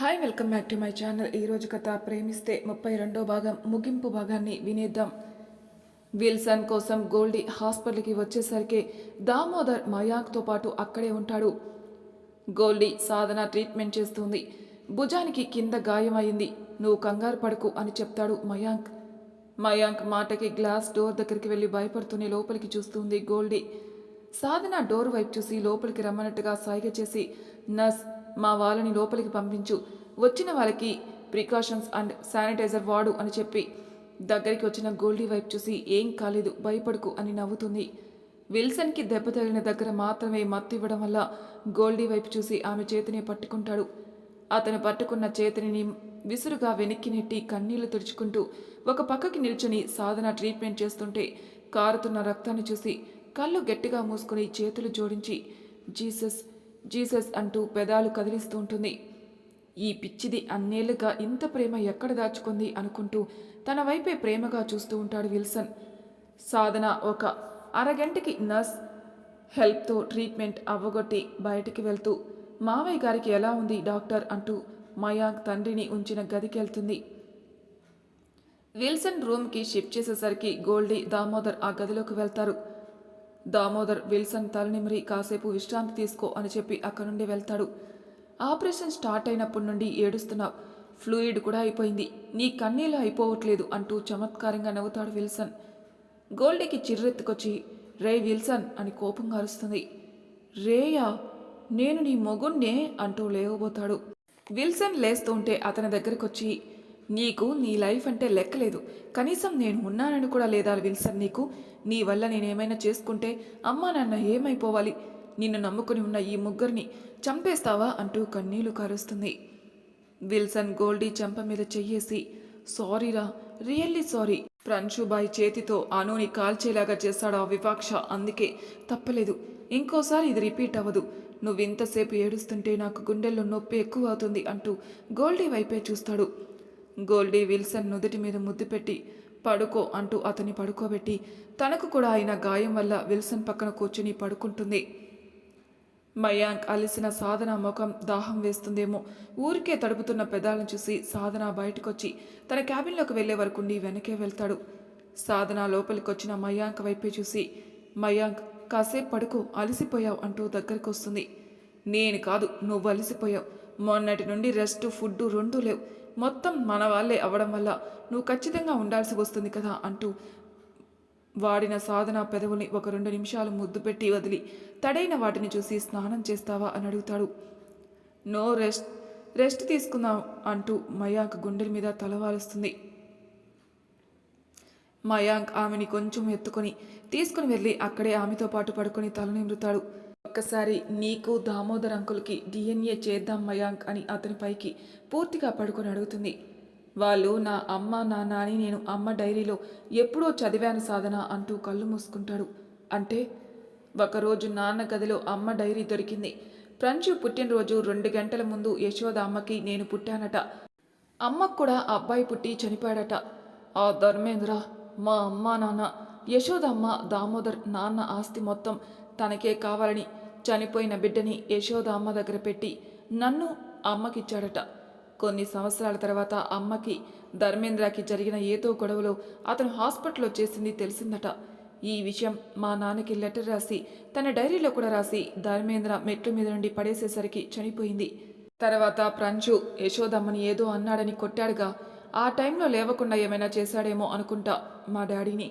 Hi welcome back to my channel ఈరోజు కథ ప్రేమిస్తే ముప్పై రెండో భాగం ముగింపు భాగాన్ని వినేద్దాం. విల్సన్ కోసం గోల్డీ హాస్పిటల్కి వచ్చేసరికి దామోదర్ మయాంక్తో పాటు అక్కడే ఉంటాడు. గోల్డీ సాధన ట్రీట్మెంట్ చేస్తుంది. భుజానికి కింద గాయమైంది. నువ్వు కంగారు పడకు అని చెప్తాడు మయాంక్. మయాంక్ మాటకి గ్లాస్ డోర్ దగ్గరికి వెళ్ళి భయపడుతూనే లోపలికి చూస్తుంది గోల్డీ. సాధన డోర్ వైపు చూసి లోపలికి రమ్మన్నట్టుగా సైగ చేసి నర్స్ మా వాళ్ళని లోపలికి పంపించు. వచ్చిన వాళ్ళకి ప్రికాషన్స్ అండ్ శానిటైజర్ వాడు అని చెప్పి. దగ్గరికి వచ్చిన గోల్డీ వైపు చూసి ఏం కాలేదు భయపడుకు అని నవ్వుతుంది. విల్సన్కి దెబ్బ తగిలిన దగ్గర మాత్రమే మత్తు ఇవ్వడం వల్ల గోల్డీ వైపు చూసి ఆమె చేతిని పట్టుకుంటాడు. అతను పట్టుకున్న చేతిని విసురుగా వెనక్కి నెట్టి కన్నీళ్ళు తుడుచుకుంటూ ఒక పక్కకి నిల్చొని సాధన ట్రీట్మెంట్ చేస్తుంటే కారుతున్న రక్తాన్ని చూసి కళ్ళు గట్టిగా మూసుకుని చేతులు జోడించి జీసస్ జీసస్ అంటూ పెదాలు కదిలిస్తూ ఉంటుంది. ఈ పిచ్చిది అన్నేళ్ళుగా ఇంత ప్రేమ ఎక్కడ దాచుకుంది అనుకుంటూ తన వైపే ప్రేమగా చూస్తూ ఉంటాడు విల్సన్. సాధన ఒక అరగంటకి నర్స్ హెల్ప్తో ట్రీట్మెంట్ అవ్వగొట్టి బయటికి వెళ్తూ మావయ్య గారికి ఎలా ఉంది డాక్టర్ అంటూ మయాంక్ తండ్రిని ఉంచిన గదికి వెళ్తుంది. విల్సన్ రూమ్కి షిఫ్ట్ చేసేసరికి గోల్డీ దామోదర్ ఆ గదిలోకి వెళ్తారు. దామోదర్ విల్సన్ తలనిమిరి కాసేపు విశ్రాంతి తీసుకో అని చెప్పి అక్కడి నుండి వెళ్తాడు. ఆపరేషన్ స్టార్ట్ అయినప్పటి నుండి ఏడుస్తున్నావు ఫ్లూయిడ్ కూడా అయిపోయింది. నీ కన్నీళ్ళు అయిపోవట్లేదు అంటూ చమత్కారంగా నవ్వుతాడు విల్సన్. గోల్డీకి చిర్రెత్తుకొచ్చి రే విల్సన్ అని కోపంగా అరుస్తుంది రేయా నేను నీ మొగుణ్ణే అంటూ లేవబోతాడు. విల్సన్ లేస్తుంటే అతని దగ్గరికి వచ్చి నీకు నీ లైఫ్ అంటే లెక్కలేదు కనీసం నేను ఉన్నానని కూడా లేదా విల్సన్ నీకు? నీ వల్ల నేనేమైనా చేసుకుంటే అమ్మా నాన్న ఏమైపోవాలి? నిన్ను నమ్ముకుని ఉన్న ఈ ముగ్గురిని చంపేస్తావా అంటూ కన్నీళ్ళు కారుస్తుంది. విల్సన్ గోల్డీ చెంప మీద చెయ్యేసి సారీరా రియల్లీ సారీ. ప్రంశుబాయ్ చేతితో అనుని కాల్చేలాగా చేశాడు ఆ వివాక్ష. అందుకే తప్పలేదు. ఇంకోసారి ఇది రిపీట్ అవ్వదు. నువ్వింతసేపు ఏడుస్తుంటే నాకు గుండెల్లో నొప్పి ఎక్కువ అవుతుంది అంటూ గోల్డీ వైపే చూస్తాడు. గోల్డీ విల్సన్ నుదుటి మీద ముద్దు పెట్టి పడుకో అంటూ అతన్ని పడుకోబెట్టి తనకు కూడా అయిన గాయం వల్ల విల్సన్ పక్కన కూర్చుని పడుకుంటుంది. మయాంక్ అలిసిన సాధన ముఖం దాహం వేస్తుందేమో. ఊరికే తడుపుతున్న పెదాలను చూసి సాధన బయటకొచ్చి తన క్యాబిన్లోకి వెళ్ళే వరకు వెనకే వెళ్తాడు. సాధన లోపలికొచ్చిన మయాంక్ వైపే చూసి మయాంక్ కాసేపు పడుకో అలసిపోయావు అంటూ దగ్గరికి వస్తుంది నేను కాదు నువ్వు అలసిపోయావు. మొన్నటి నుండి రెస్ట్ ఫుడ్ రెండూ లేవు. మొత్తం మన వాళ్ళే అవ్వడం వల్ల నువ్వు ఖచ్చితంగా ఉండాల్సి వస్తుంది కదా అంటూ వాడిన సాధన పెదవుల్ని ఒక రెండు నిమిషాలు ముద్దు పెట్టి వదిలి తడైన వాటిని చూసి స్నానం చేస్తావా అని అడుగుతాడు. నో రెస్ట్ రెస్ట్ తీసుకుందాం అంటూ మయాంక్ గుండెల మీద తలవాలుస్తుంది మయాంక్ ఆమెని కొంచెం ఎత్తుకొని తీసుకుని వెళ్ళి అక్కడే ఆమెతో పాటు పడుకొని తలనిమ్రుతాడు ఒక్కసారి నీకు దామోదర్ అంకుల్కి డిఎన్ఏ చేద్దాం మయాంక్ అని అతని పైకి పూర్తిగా పడుకొని అడుగుతుంది. వాళ్ళు నా అమ్మ నాన్న అని నేను అమ్మ డైరీలో ఎప్పుడో చదివాను సాధన అంటూ కళ్ళు మూసుకుంటాడు. అంటే ఒకరోజు నాన్న గదిలో అమ్మ డైరీ దొరికింది. ప్రంచు పుట్టినరోజు రెండు గంటల ముందు యశోద అమ్మకి నేను పుట్టానట. అమ్మకు కూడా అబ్బాయి పుట్టి చనిపోయాడట. ఆ ధర్మేంద్ర మా అమ్మ నాన్న యశోదమ్మ దామోదర్ నాన్న ఆస్తి మొత్తం తనకే కావాలని చనిపోయిన బిడ్డని యశోద అమ్మ దగ్గర పెట్టి నన్ను అమ్మకిచ్చాడట. కొన్ని సంవత్సరాల తర్వాత అమ్మకి ధర్మేంద్రకి జరిగిన ఏదో గొడవలో అతను హాస్పిటల్లో చేసింది తెలిసిందట. ఈ విషయం మా నాన్నకి లెటర్ రాసి తన డైరీలో కూడా రాసి ధర్మేంద్ర మెట్ల మీద నుండి పడేసేసరికి చనిపోయింది. తర్వాత ప్రంచు యశోదమ్మని ఏదో అన్నాడని కొట్టాడుగా. ఆ టైంలో లేవకుండా ఏమైనా చేశాడేమో అనుకుంటా మా డాడీని.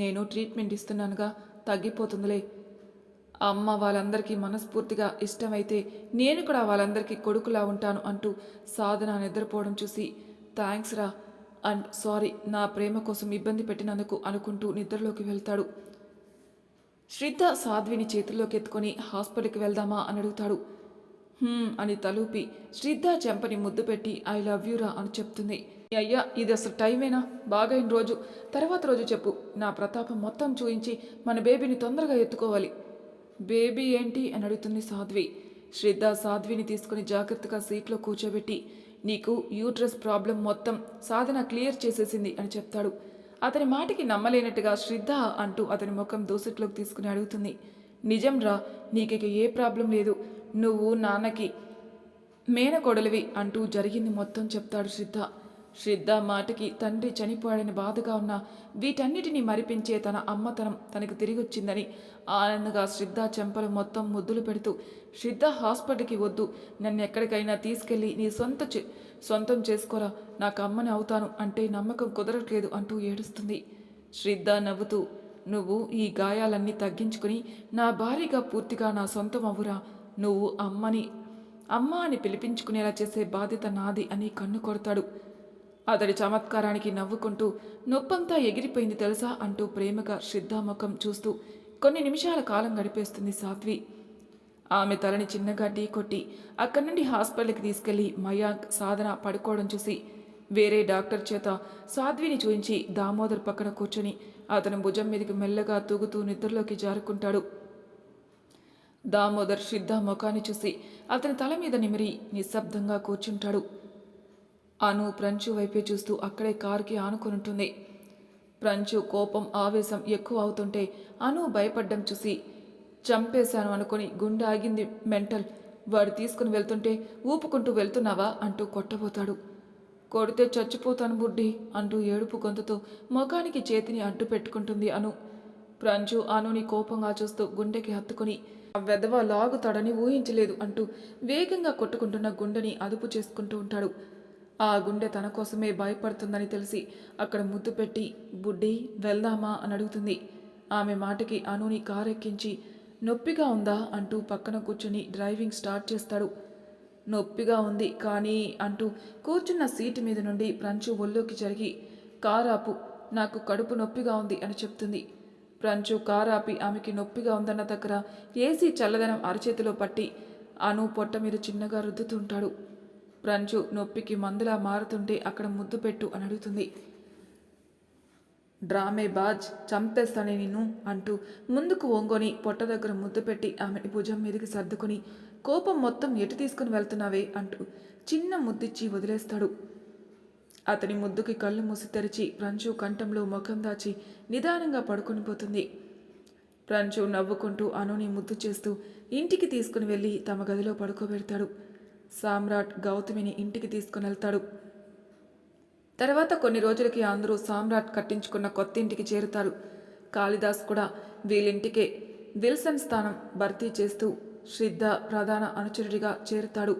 నేను ట్రీట్మెంట్ ఇస్తున్నానుగా. తగ్గిపోతుందిలే. అమ్మ వాళ్ళందరికీ మనస్ఫూర్తిగా ఇష్టమైతే నేను కూడా వాళ్ళందరికీ కొడుకులా ఉంటాను అంటూ సాధన నిద్రపోవడం చూసి థ్యాంక్స్ రా అండ్ సారీ నా ప్రేమ కోసం ఇబ్బంది పెట్టినందుకు అనుకుంటూ నిద్రలోకి వెళ్తాడు. శ్రద్ధ సాధ్విని చేతుల్లోకి ఎత్తుకొని హాస్పిటల్కి వెళ్దామా అని అడుగుతాడు. అని తలూపి శ్రద్ధ చెంపని ముద్దు పెట్టి ఐ లవ్ యూరా అని చెప్తుంది. అయ్యా ఇది అసలు టైమేనా? బాగైన రోజు. తర్వాత రోజు చెప్పు. నా ప్రతాపం మొత్తం చూయించి మన బేబీని తొందరగా ఎత్తుకోవాలి. బేబీ ఏంటి అని అడుగుతుంది సాధ్వి. శ్రద్ధ సాధ్విని తీసుకుని జాగ్రత్తగా సీట్లో కూర్చోబెట్టి నీకు యూట్రస్ ప్రాబ్లం మొత్తం సాధన క్లియర్ చేసేసింది అని చెప్తాడు. అతని మాటకి నమ్మలేనట్టుగా శ్రద్ధ అంటూ అతని ముఖం దోసట్లోకి తీసుకుని అడుగుతుంది. నిజం రా నీకు ఏ ప్రాబ్లం లేదు. నువ్వు నాన్నకి మేనకొడలివి అంటూ జరిగింది మొత్తం చెప్తాడు శ్రద్ధ. శ్రద్ధ మాటకి తండ్రి చనిపోయాడని బాధగా ఉన్న వీటన్నిటినీ మరిపించే తన అమ్మతనం తనకు తిరిగొచ్చిందని ఆనందంగా శ్రద్ధ చెంపలు మొత్తం ముద్దులు పెడుతూ శ్రద్ధ హాస్పిటల్కి వద్దు నన్ను ఎక్కడికైనా తీసుకెళ్ళి నీ సొంత చే- సొంతం చేసుకోరా నాకు అమ్మని అవుతాను అంటే నమ్మకం కుదరట్లేదు అంటూ ఏడుస్తుంది. శ్రద్ధ నవ్వుతూ నువ్వు ఈ గాయాలన్నీ తగ్గించుకుని నా భార్యగా పూర్తిగా నా సొంతం అవ్వురా నువ్వు అమ్మని అమ్మ అని పిలిపించుకునేలా చేసే బాధ్యత నాది అని కన్ను కొడతాడు. అతడి చమత్కారానికి నవ్వుకుంటూ నొప్పంతా ఎగిరిపోయింది తెలుసా అంటూ ప్రేమగా శ్రద్ధాముఖం చూస్తూ కొన్ని నిమిషాల కాలం గడిపేస్తుంది సాధ్వి. ఆమె తలని చిన్నగా ఢీ కొట్టి అక్కడి నుండి హాస్పిటల్కి తీసుకెళ్ళి మయాంక్ సాధన పడుకోవడం చూసి వేరే డాక్టర్ చేత సాధ్విని చూయించి దామోదర్ పక్కన కూర్చొని అతను భుజం మీదకి మెల్లగా తూగుతూ నిద్రలోకి జారుకుంటాడు. దామోదర్ శ్రద్ధ ముఖాన్ని చూసి అతని తల మీద నిమిరి నిశ్శబ్దంగా కూర్చుంటాడు. అను ప్రంచు వైపే చూస్తూ అక్కడే కారుకి ఆనుకునుంటుంది. ప్రంచు కోపం ఆవేశం ఎక్కువ అవుతుంటే అను భయపడ్డం చూసి చంపేశాను అనుకుని గుండె ఆగింది మెంటల్. వాడు తీసుకుని వెళ్తుంటే ఊపుకుంటూ వెళ్తున్నావా అంటూ కొట్టబోతాడు. కొడితే చచ్చిపోతాను బుడ్డి అంటూ ఏడుపు గొంతుతో ముఖానికి చేతిని అడ్డు పెట్టుకుంటుంది అను. ప్రంచు అనుని కోపంగా చూస్తూ గుండెకి హత్తుకుని ఆ లాగుతాడని ఊహించలేదు అంటూ వేగంగా కొట్టుకుంటున్న గుండెని అదుపు చేసుకుంటూ ఉంటాడు. ఆ గుండె తన కోసమే భయపడుతుందని తెలిసి అక్కడ ముద్దు పెట్టి బుడ్డి వెళ్దామా? అని అడుగుతుంది. ఆమె మాటకి అనుని కారెక్కించి నొప్పిగా ఉందా? అంటూ పక్కన కూర్చుని డ్రైవింగ్ స్టార్ట్ చేస్తాడు. నొప్పిగా ఉంది కానీ అంటూ కూర్చున్న సీటు మీద నుండి ప్రంచు ఒళ్ళోకి జరిగి కారాపు నాకు కడుపు నొప్పిగా ఉంది అని చెప్తుంది. ప్రంచు కారాపి ఆమెకి నొప్పిగా ఉందన్న దగ్గర ఏసీ చల్లదనం అరచేతిలో పట్టి అను పొట్ట మీద చిన్నగా రుద్దుతుంటాడు ప్రంచు నొప్పికి మందులా మారుతుంటే అక్కడ ముద్దు పెట్టు అని అడుగుతుంది. డ్రామే బాజ్ చంపేస్తానే నిన్ను అంటూ ముందుకు ఒంగొని పొట్ట దగ్గర ముద్దు పెట్టి ఆమెని భుజం మీదకి సర్దుకుని కోపం మొత్తం ఎటు తీసుకుని వెళ్తున్నావే అంటూ చిన్న ముద్దిచ్చి వదిలేస్తాడు. అతని ముద్దుకి కళ్ళు మూసి తెరిచి ప్రంచు కంఠంలో ముఖం దాచి నిదానంగా పడుకొని పోతుంది. ప్రంచు నవ్వుకుంటూ అనుని ముద్దు చేస్తూ ఇంటికి తీసుకుని వెళ్ళి తమ గదిలో పడుకోబెడతాడు. సామ్రాట్ గౌతమిని ఇంటికి తీసుకుని వెళ్తాడు తర్వాత కొన్ని రోజులకి అందరూ సామ్రాట్ కట్టించుకున్న కొత్త ఇంటికి చేరుతారు. కాళిదాస్ కూడా వీళ్ళింటికే విల్సన్ స్థానం భర్తీ చేస్తూ శ్రద్ధ ప్రధాన అనుచరుడిగా చేరుతాడు.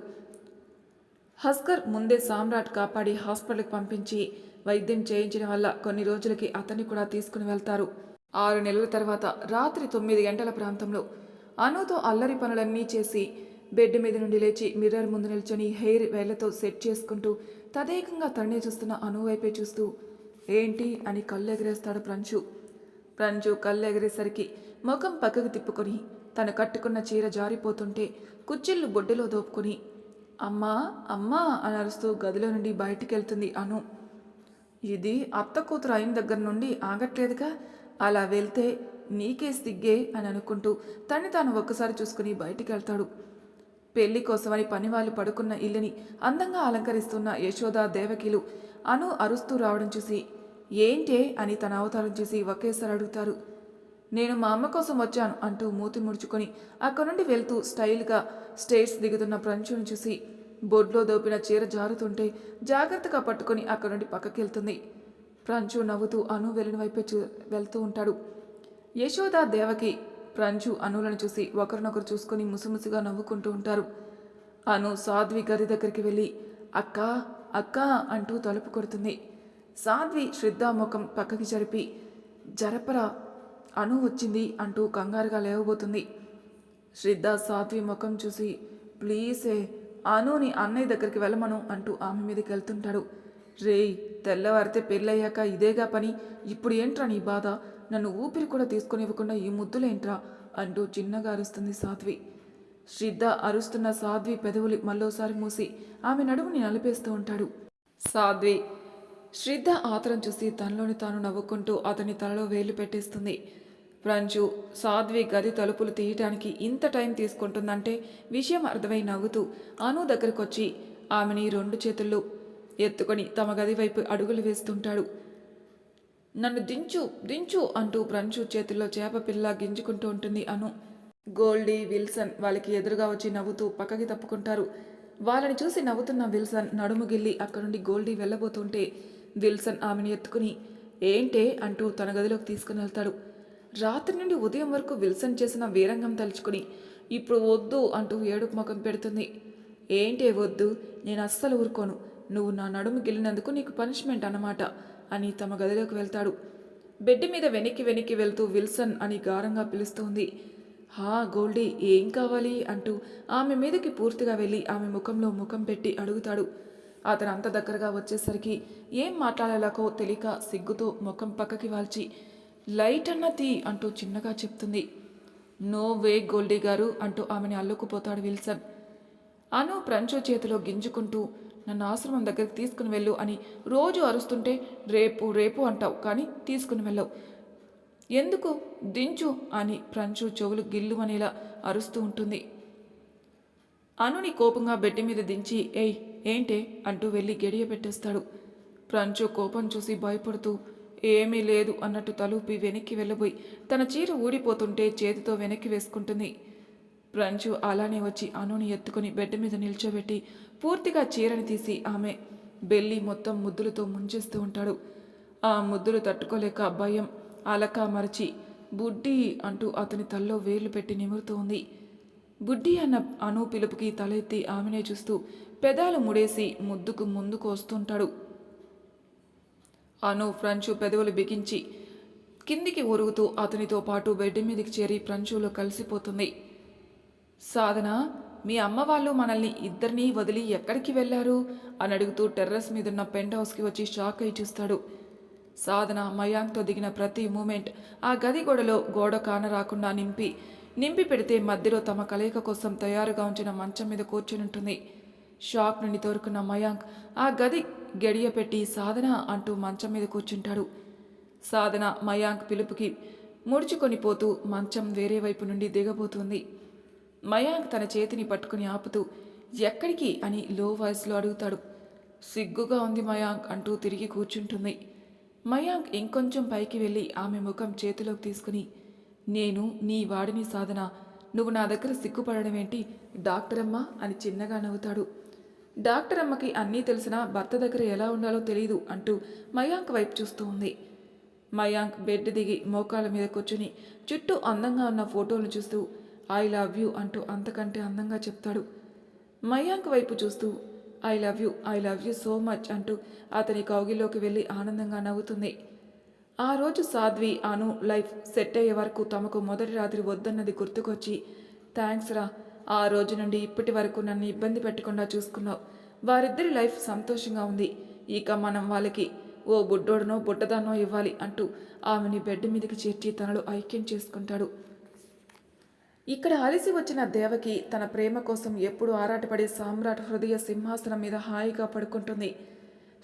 హస్కర్ ముందే సామ్రాట్ కాపాడి హాస్పిటల్కి పంపించి వైద్యం చేయించడం వల్ల కొన్ని రోజులకి అతన్ని కూడా తీసుకుని వెళ్తారు. ఆరు నెలల తర్వాత రాత్రి తొమ్మిది గంటల ప్రాంతంలో అనుతో అల్లరి పనులన్నీ చేసి బెడ్ మీద నుండి లేచి మిర్రర్ ముందు నిల్చొని హెయిర్ వేళ్ళతో సెట్ చేసుకుంటూ తదేకంగా తన్నే చూస్తున్న అను వైపే చూస్తూ ఏంటి? అని కళ్ళెగరేస్తాడు ప్రంచు ప్రంచు కళ్ళెగరేసరికి ముఖం పక్కకు తిప్పుకొని తను కట్టుకున్న చీర జారిపోతుంటే కుచ్చిళ్ళు బొడ్డులో దోపుకొని అమ్మా అమ్మా అని అరుస్తూ గదిలో నుండి బయటికెళ్తుంది అను. ఇది అత్త కూతురు అయిన దగ్గర నుండి ఆగట్లేదుగా? అలా వెళ్తే నీకే సిగ్గే అని అనుకుంటూ తన్ని తాను ఒక్కసారి చూసుకుని బయటికి వెళ్తాడు పెళ్ళి కోసమని పనివాళ్ళు పడుకున్న ఇల్లుని అందంగా అలంకరిస్తున్న యశోద దేవకిలు అను అరుస్తూ రావడం చూసి ఏంటే? అని తన అవతారం చూసి ఒకేసారి అడుగుతారు. నేను మా అమ్మ కోసం వచ్చాను అంటూ మూతి ముడుచుకొని అక్కడి నుండి వెళ్తూ స్టైల్గా స్టేట్స్ దిగుతున్న ప్రంచును చూసి బొడ్లో దోపిన చీర జారుతుంటే జాగ్రత్తగా పట్టుకొని అక్కడ నుండి పక్కకెళ్తుంది. ప్రంచు నవ్వుతూ అను వెళ్ళిన వైపే వెళ్తూ ఉంటాడు. యశోద దేవకి ప్రంచు అనులను చూసి ఒకరినొకరు చూసుకొని ముసుముసుగా నవ్వుకుంటూ ఉంటారు. అను సాధ్వి గది దగ్గరికి వెళ్ళి అక్క అక్క అంటూ తలుపు కొడుతుంది. సాధ్వి శ్రద్ధా ముఖం పక్కకి జరిపి జరపరా అను వచ్చింది అంటూ కంగారుగా లేవబోతుంది. శ్రద్ధ సాధ్వి ముఖం చూసి ప్లీజే అనుని అన్నయ్య దగ్గరికి వెళ్ళమను అంటూ ఆమె మీదకి వెళ్తుంటాడు. రేయ్ తెల్లవారితే పెళ్ళయ్యాక ఇదేగా పని? ఇప్పుడు ఏంట్రా నీ బాధ? నన్ను ఊపిరి కూడా తీసుకొనివ్వకుండా ఈ ముద్దులేంట్రా అంటూ చిన్నగా అరుస్తుంది సాధ్వి. శ్రద్ధ అరుస్తున్న సాధ్వి పెదవులు మళ్ళోసారి మూసి ఆమె నడుముని నలిపేస్తూ ఉంటాడు. సాధ్వి శ్రద్ధ ఆతరం చూసి తనలోని తాను నవ్వుకుంటూ అతని తలలో వేలు పెట్టేస్తుంది. ప్రంచు సాధ్వి గది తలుపులు తీయటానికి ఇంత టైం తీసుకుంటుందంటే విషయం అర్థమై నవ్వుతూ అను దగ్గరకొచ్చి ఆమెని రెండు చేతుల్లో ఎత్తుకొని తమ గది వైపు అడుగులు వేస్తుంటాడు. నన్ను దించు దించు అంటూ ప్రంచు చేతిలో చేప పిల్ల గింజుకుంటూ ఉంటుంది అను. గోల్డీ విల్సన్ వాళ్ళకి ఎదురుగా వచ్చి నవ్వుతూ పక్కకి తప్పుకుంటారు. వాళ్ళని చూసి నవ్వుతున్న విల్సన్ నడుము గిల్లి అక్కడి నుండి గోల్డీ వెళ్ళబోతుంటే విల్సన్ ఆమెను ఎత్తుకుని ఏంటే? అంటూ తన గదిలోకి తీసుకుని వెళ్తాడు. రాత్రి నుండి ఉదయం వరకు విల్సన్ చేసిన వీరంగం తలుచుకుని ఇప్పుడు వద్దు అంటూ ఏడుపు ముఖం పెడుతుంది. ఏంటే వద్దు? నేను అస్సలు ఊరుకోను. నువ్వు నా నడుము గిల్లినందుకు నీకు పనిష్మెంట్ అన్నమాట. అని తమ గదిలోకి వెళ్తాడు. బెడ్ మీద వెనక్కి వెనక్కి వెళ్తూ విల్సన్ అని గారంగా పిలుస్తోంది. హా గోల్డీ ఏం కావాలి? అంటూ ఆమె మీదకి పూర్తిగా వెళ్ళి ఆమె ముఖంలో ముఖం పెట్టి అడుగుతాడు. అతను అంత దగ్గరగా వచ్చేసరికి ఏం మాట్లాడాలకో తెలియక సిగ్గుతో ముఖం పక్కకి వాల్చి లైట్ అన్న తీ అంటూ చిన్నగా చెప్తుంది. నో వే గోల్డీ గారు అంటూ ఆమెని అల్లుకుపోతాడు విల్సన్. అను ప్రంచు చేతిలో గింజుకుంటూ నన్ను ఆశ్రమం దగ్గరికి తీసుకుని వెళ్ళు అని రోజు అరుస్తుంటే రేపు రేపు అంటావు. కానీ తీసుకుని వెళ్ళవు. ఎందుకు? దించు అని ప్రంచు చెవులు గిల్లుమనేలా అరుస్తూ ఉంటుంది. అనుని కోపంగా బెడ్డి మీద దించి ఏయ్ ఏంటే? అంటూ వెళ్ళి గడియ పెట్టేస్తాడు. ప్రంచు కోపం చూసి భయపడుతూ ఏమీ లేదు అన్నట్టు తలూపి వెనక్కి వెళ్ళబోయి తన చీర ఊడిపోతుంటే చేతితో వెనక్కి వేసుకుంటుంది. ప్రంచు అలానే వచ్చి అనుని ఎత్తుకుని బెడ్ మీద నిల్చోబెట్టి పూర్తిగా చీరని తీసి ఆమె బెల్లి మొత్తం ముద్దులతో ముంచేస్తూ ఉంటాడు. ఆ ముద్దులు తట్టుకోలేక భయం అలక మరచి బుడ్డి అంటూ అతని తల్లో వేలు పెట్టి నిమురుతూ ఉంది. బుడ్డి అన్న అను పిలుపుకి తలెత్తి ఆమెనే చూస్తూ పెదాలు ముడేసి ముద్దుకు ముందుకు వస్తుంటాడు. అను ఫ్రంచు పెదవులు బిగించి కిందికి ఒరుగుతూ అతనితో పాటు బెడ్ మీదకి చేరి ఫ్రంచులో కలిసిపోతుంది. సాధన మీ అమ్మ వాళ్ళు మనల్ని ఇద్దరినీ వదిలి ఎక్కడికి వెళ్ళారు? అని అడుగుతూ టెర్రస్ మీదున్న పెంట్ హౌస్కి వచ్చి షాక్ అయి చూస్తాడు. సాధన మయాంక్తో దిగిన ప్రతి మూమెంట్ ఆ గది గోడలో గోడ కాన రాకుండా నింపి నింపి పెడితే మధ్యలో తమ కలయిక కోసం తయారుగా ఉంచిన మంచం మీద కూర్చుని ఉంటుంది. షాక్ నుండి తోరుకున్న మయాంక్ ఆ గది గడియ పెట్టి సాధన అంటూ మంచం మీద కూర్చుంటాడు. సాధన మయాంక్ పిలుపుకి ముడుచుకొని పోతూ మంచం వేరే వైపు నుండి దిగబోతుంది. మయాంక్ తన చేతిని పట్టుకుని ఆపుతూ ఎక్కడికి? అని లో వాయిస్లో అడుగుతాడు. సిగ్గుగా ఉంది మయాంక్ అంటూ తిరిగి కూర్చుంటుంది. మయాంక్ ఇంకొంచెం పైకి వెళ్ళి ఆమె ముఖం చేతిలోకి తీసుకుని నేను నీ వాడిని సాధన. నువ్వు నా దగ్గర సిగ్గుపడడం ఏంటి? డాక్టర్ అమ్మ అని చిన్నగా నవ్వుతాడు. డాక్టర్ అమ్మకి అన్నీ తెలిసినా భర్త దగ్గర ఎలా ఉండాలో తెలియదు అంటూ మయాంక్ వైపు చూస్తూ ఉంది. మయాంక్ బెడ్ దిగి మోకాల మీద కూర్చుని చుట్టూ అందంగా ఉన్న ఫోటోలను చూస్తూ ఐ లవ్ యూ అంటూ అంతకంటే అందంగా చెప్తాడు. మయాంక్ వైపు చూస్తూ I love you I love you so much అంటూ అతని కౌగిలోకి వెళ్ళి ఆనందంగా నవ్వుతుంది. ఆ రోజు సాధ్వి అను లైఫ్ సెట్ అయ్యే వరకు తమకు మొదటి రాత్రి వద్దన్నది గుర్తుకొచ్చి థ్యాంక్స్ రా ఆ రోజు నుండి ఇప్పటి వరకు నన్ను ఇబ్బంది పెట్టకుండా చూసుకున్నావు. వారిద్దరి లైఫ్ సంతోషంగా ఉంది. ఇక మనం వాళ్ళకి ఓ బుడ్డోడనో బుడ్డదానో ఇవ్వాలి అంటూ ఆమెని బెడ్ మీదకి చేర్చి తనలో ఐక్యం చేసుకుంటాడు. ఇక్కడ అలిసి వచ్చిన దేవకి తన ప్రేమ కోసం ఎప్పుడు ఆరాటపడే సామ్రాట్ హృదయ సింహాసనం మీద హాయిగా పడుకుంటుంది.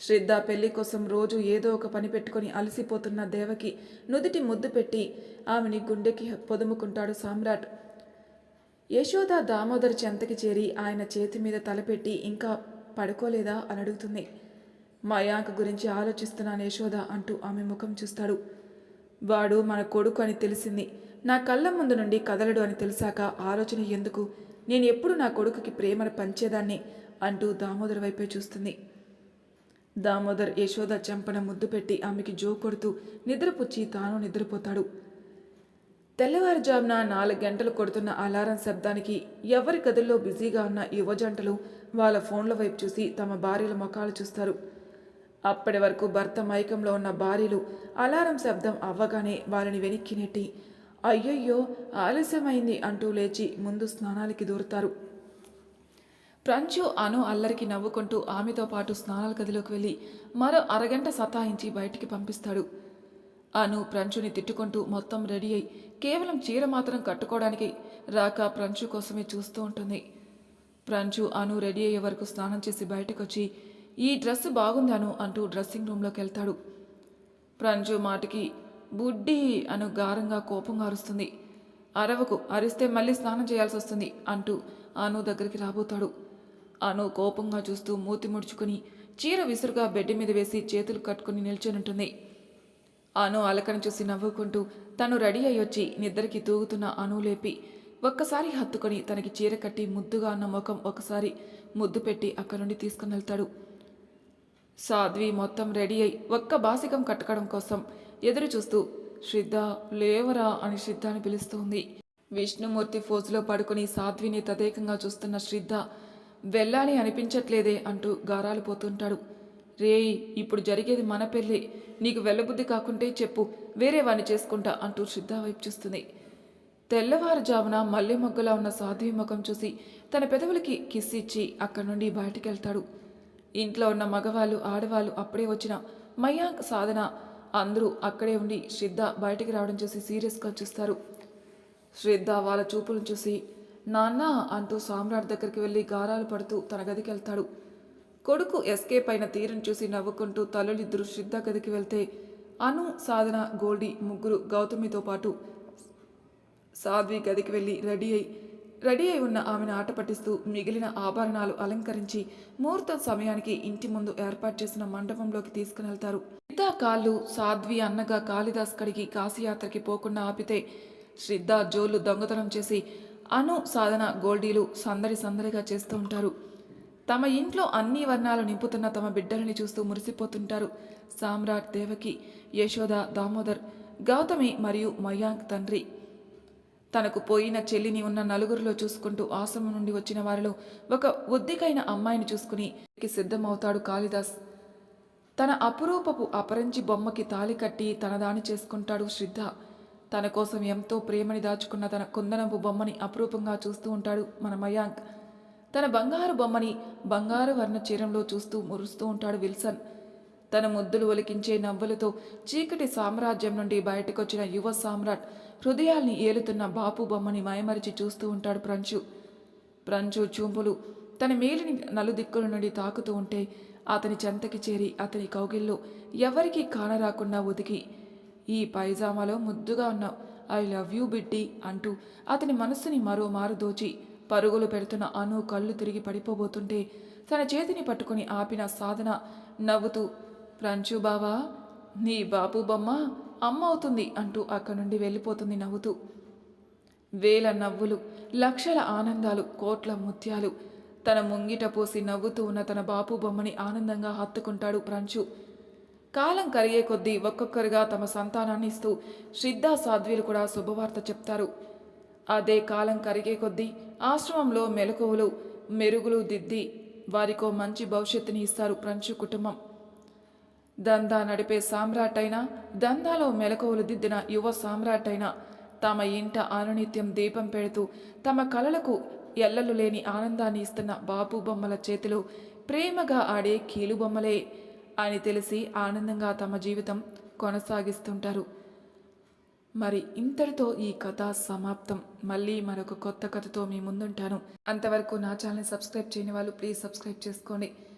శ్రద్ధ పెళ్ళి కోసం రోజు ఏదో ఒక పని పెట్టుకొని అలసిపోతున్న దేవకి నుదిటి ముద్దు పెట్టి ఆమెని గుండెకి పొదుముకుంటాడు సామ్రాట్. యశోద దామోదర్ చెంతకి చేరి ఆయన చేతి మీద తలపెట్టి ఇంకా పడుకోలేదా? అని అడుగుతుంది. మయాంక్ గురించి ఆలోచిస్తున్నాను యశోద అంటూ ఆమె ముఖం చూస్తాడు. వాడు మన కొడుకు అని తెలిసింది. నా కళ్ళ ముందు నుండి కదలడు అని తెలిసాక ఆలోచన ఎందుకు? నేను ఎప్పుడు నా కొడుకుకి ప్రేమను పంచేదాన్ని? అంటూ దామోదర్ వైపే చూస్తుంది. దామోదర్ యశోద చెంపన ముద్దు పెట్టి ఆమెకి జో కొడుతూ నిద్రపుచ్చి తాను నిద్రపోతాడు. తెల్లవారుజామున నాలుగు గంటలు కొడుతున్న అలారం శబ్దానికి ఎవరి గదుల్లో బిజీగా ఉన్న యువజంటలు వాళ్ళ ఫోన్ల వైపు చూసి తమ భార్యల ముఖాలు చూస్తారు. అప్పటి వరకు భర్త మైకంలో ఉన్న భార్యలు అలారం శబ్దం అవ్వగానే వారిని వెనక్కి నెట్టి అయ్యయ్యో ఆలస్యమైంది అంటూ లేచి ముందు స్నానాలకి దూరుతారు. ప్రంచు అను అల్లరికి నవ్వుకుంటూ ఆమెతో పాటు స్నానాల గదిలోకి వెళ్ళి మరో అరగంట సతాయించి బయటికి పంపిస్తాడు. అను ప్రంచుని తిట్టుకుంటూ మొత్తం రెడీ అయి కేవలం చీర మాత్రం కట్టుకోవడానికి రాక ప్రంచు కోసమే చూస్తూ ఉంటుంది. ప్రంచు అను రెడీ అయ్యే వరకు స్నానం చేసి బయటకొచ్చి ఈ డ్రెస్ బాగుందను అంటూ డ్రెస్సింగ్ రూమ్లోకి వెళ్తాడు. ప్రంచు మాటకి బుడ్డి అను గారంగా కోపంగా అరుస్తుంది అరవకు అరిస్తే మళ్ళీ స్నానం చేయాల్సి వస్తుంది అంటూ అను దగ్గరికి రాబోతాడు. అను కోపంగా చూస్తూ మూతి ముడుచుకుని చీర విసురుగా బెడ్ మీద వేసి చేతులు కట్టుకుని నిల్చొనుంటుంది. అను అలకని చూసి నవ్వుకుంటూ తను రెడీ అయ్యి వచ్చి నిద్రకి తూగుతున్న అను లేపి ఒక్కసారి హత్తుకొని తనకి చీర కట్టి ముద్దుగా ఉన్న ముఖం ఒకసారి ముద్దు పెట్టి అక్కడి నుండి తీసుకుని వెళ్తాడు. సాధ్వి మొత్తం రెడీ అయి ఒక్క బాసికం కట్టుకోవడం కోసం ఎదురు చూస్తూ శ్రద్ధ లేవరా? అని శ్రద్ధని పిలుస్తోంది. విష్ణుమూర్తి ఫోజులో పడుకుని సాధ్విని తదేకంగా చూస్తున్న శ్రద్ధ వెళ్ళాలి అనిపించట్లేదే అంటూ గారాలు పోతుంటాడు. రేయ్ ఇప్పుడు జరిగేది మన పెళ్ళి. నీకు వెళ్ళబుద్ధి కాకుంటే చెప్పు. వేరే వాణ్ణి చేసుకుంటా అంటూ శ్రద్ధ వైపు చూస్తుంది. తెల్లవారుజామున మల్లె మొగ్గలా ఉన్న సాధ్వి ముఖం చూసి తన పెదవులకి కిస్ ఇచ్చి అక్కడి నుండి బయటికి వెళ్తాడు ఇంట్లో ఉన్న మగవాళ్ళు ఆడవాళ్ళు అప్పుడే వచ్చిన మయాంక్ సాధన అందరూ అక్కడే ఉండి శ్రద్ధ బయటికి రావడం చూసి సీరియస్గా చూస్తారు. శ్రద్ధ వాళ్ళ చూపులను చూసి నాన్న అంటూ సామ్రాట్ దగ్గరికి వెళ్ళి గారాలు పడుతూ తన గదికి వెళ్తాడు. కొడుకు ఎస్కేప్ అయిన తీరును చూసి నవ్వుకుంటూ తల్లులిద్దరు శ్రద్ధ గదికి వెళ్తే అను సాధన గోల్డీ ముగ్గురు గౌతమితో పాటు సాధ్వి గదికి వెళ్ళి రెడీ అయి రెడీ అయి ఉన్న ఆమెను ఆట పట్టిస్తూ మిగిలిన ఆభరణాలు అలంకరించి ముహూర్తం సమయానికి ఇంటి ముందు ఏర్పాటు చేసిన మండపంలోకి తీసుకుని వెళ్తారు శ్రద్ధ కాళ్ళు సాధ్వి అన్నగా కాళిదాస్ కడిగి కాశీయాత్రకి పోకుండా ఆపితే శ్రద్ధ జోలు దొంగతనం చేసి అను సాధన గోల్డీలు సందడి సందడిగా చేస్తూ ఉంటారు. తమ ఇంట్లో అన్ని వర్ణాలు నింపుతున్న తమ బిడ్డలని చూస్తూ మురిసిపోతుంటారు. సామ్రాట్ దేవకి యశోద దామోదర్ గౌతమి మరియు మయాంక్ తండ్రి తనకు పోయిన చెల్లిని ఉన్న నలుగురిలో చూసుకుంటూ ఆశ్రమం నుండి వచ్చిన వారిలో ఒక ఒద్దికైన అమ్మాయిని చూసుకుని సిద్ధమవుతాడు కాళిదాస్. తన అపురూపపు అపరంచి బొమ్మకి తాలి కట్టి తన దాని చేసుకుంటాడు శ్రద్ధ. తన కోసం ఎంతో ప్రేమని దాచుకున్న తన కుందనపు బొమ్మని అపురూపంగా చూస్తూ ఉంటాడు మన మయాంక్. తన బంగారు బొమ్మని బంగారు వర్ణ చీరంలో చూస్తూ మురుస్తూ ఉంటాడు విల్సన్. తన ముద్దులు ఒలికించే నవ్వులతో చీకటి సామ్రాజ్యం నుండి బయటకొచ్చిన యువ సామ్రాట్ హృదయాల్ని ఏలుతున్న బాపు బొమ్మని మయమరిచి చూస్తూ ఉంటాడు ప్రంచు. ప్రంచు చూపులు తన మేలిని నలుదిక్కుల నుండి తాకుతూ ఉంటే అతని చెంతకి చేరి అతని కౌగిల్లో ఎవరికీ కానరాకుండా ఒదిగి ఈ పైజామాలో ముద్దుగా ఉన్న ఐ లవ్ యూ బిడ్డి అంటూ అతని మనస్సుని మరోమారు దోచి పరుగులు పెడుతున్న అను కళ్ళు తిరిగి పడిపోబోతుంటే తన చేతిని పట్టుకుని ఆపిన సాధన నవ్వుతూ బావా నీ బాపు బొమ్మ అమ్మ అవుతుంది అంటూ అక్కడి నుండి వెళ్ళిపోతుంది నవ్వుతూ. వేల నవ్వులు లక్షల ఆనందాలు కోట్ల ముత్యాలు. తన ముంగిట పోసి నవ్వుతూ ఉన్న తన బాపు బొమ్మని ఆనందంగా హత్తుకుంటాడు ప్రంచు కాలం కరిగే కొద్దీ ఒక్కొక్కరుగా తమ సంతానాన్ని ఇస్తూ శ్రద్ధా సాధ్వీలు కూడా శుభవార్త చెప్తారు. అదే కాలం కరిగే కొద్దీ ఆశ్రమంలో మెలకువలు మెరుగులు దిద్ది వారికో మంచి భవిష్యత్తుని ఇస్తారు ప్రంచు కుటుంబం. దందా నడిపే సామ్రాట్ అయినా దందాలో మెలకువలు దిద్దిన యువ సామ్రాట్ అయినా తమ ఇంట అనునిత్యం దీపం పెడుతూ తమ కలలకు ఎల్లలు లేని ఆనందాన్ని ఇస్తున్న బాపు బొమ్మల చేతిలో ప్రేమగా ఆడే కీలుబొమ్మలే అని తెలిసి ఆనందంగా తమ జీవితం కొనసాగిస్తుంటారు. మరి ఇంతటితో ఈ కథ సమాప్తం. మళ్ళీ మరొక కొత్త కథతో మీ ముందుంటాను. అంతవరకు నా ఛానల్ సబ్స్క్రైబ్ చేయని వాళ్ళు ప్లీజ్ సబ్స్క్రైబ్ చేసుకోండి.